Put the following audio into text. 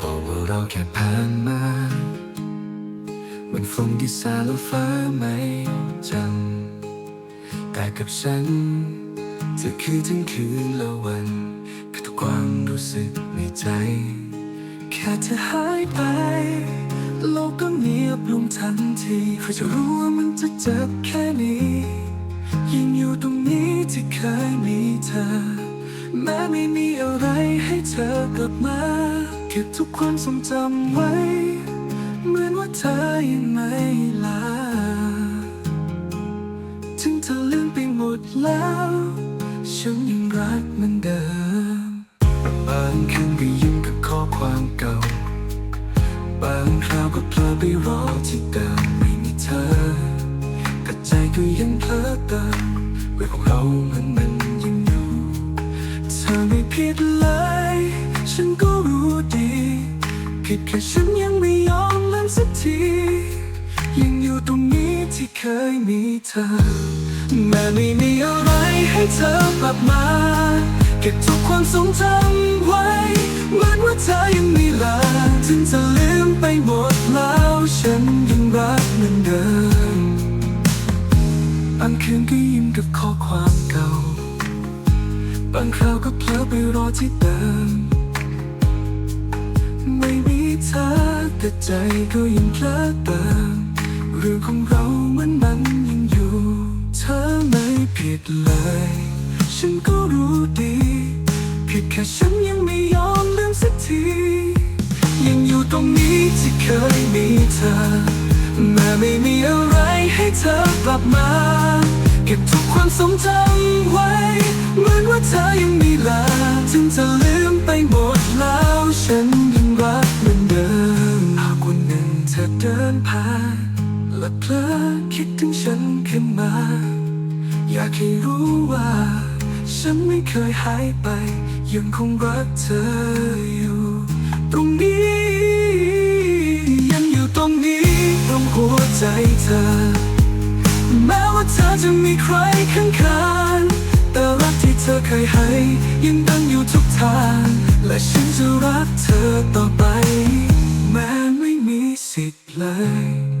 บอกว่าเราแค่ผ่านมา มันฟงที่สาแล้วฟ้าไม่จำแต่กับฉันเธอคือทั้งคืนและวันคือทุกความรู้สึกในใจ แค่เธอหายไป โลกก็เงียบลงทันทีใครจะรู้ว่ามันจะเจ็บแค่นี้ยังอยู่ตรงนี้ที่เคยมีเธอ แม้ไม่มีอะไรให้เธอกลับมา เก็บทุกความทรงจำไว้ เหมือนว่าเธอยังไม่ลา ถึงเธอลืมไปหมดแล้ว ฉันยังรักเหมือนเดิม บางคืนก็ยิ้มกับข้อความเก่า บางคราวก็เพลอไปรอที่เดิมไม่มีเธอแต่ใจก็ยังเพลอเติมเรื่องของเรามันมันยังอยู่ เธอไม่ผิดเลย ฉันก รู้ดี ผิดแค่ฉันยังไม่ยอมเลิกสักที ยังอยู่ตรงนี้ที่เคยมีเธอ แม้ไม่มีอะไรให้เธอกลับมา เก็บทุกความทรงจำไว้เหมือนว่าเธอยังม่ลาถึงจะลืมไปหมดแล้วฉันยังรักเหมือนเดิมบางคืนก็ยิ้มกับข้อความเก่า บางคราวก็เพลอไปรอที่เดิม ไม่มีเธอแต่ใจก็ยังเพลอเติมเรื่องของเราเหมือนมันยังอยู่ เธอไม่ผิดเลย ฉันก็รู้ดี ผิดแค่ฉันยังไม่ยอมลืมสักที ยังอยู่ตรงนี้ที่เคยมีเธอแม้ไม่มีอะไรให้เธอกลับมา เก็บทุกความทรงจำไว้ เหมือนว่าเธอยังม่ลา ถึงจะลืมไปหมดแล้วฉัน เพลอคิดถึงฉันขึ้นมา อยากให้รู้ว่า ฉันไม่เคยหายไป ยังคงรักเธออยู่ ตรงนี้ ยังอยู่ตรงนี้ตรงหัวใจเธอ แม้ว่าเธอจะมีใครข้างๆแต่รักที่เธอเคยให้ ยังดังอยู่ทุกทาง และฉันจะรักเธอต่อไป แม้ไม่มีสิทธิ์เลย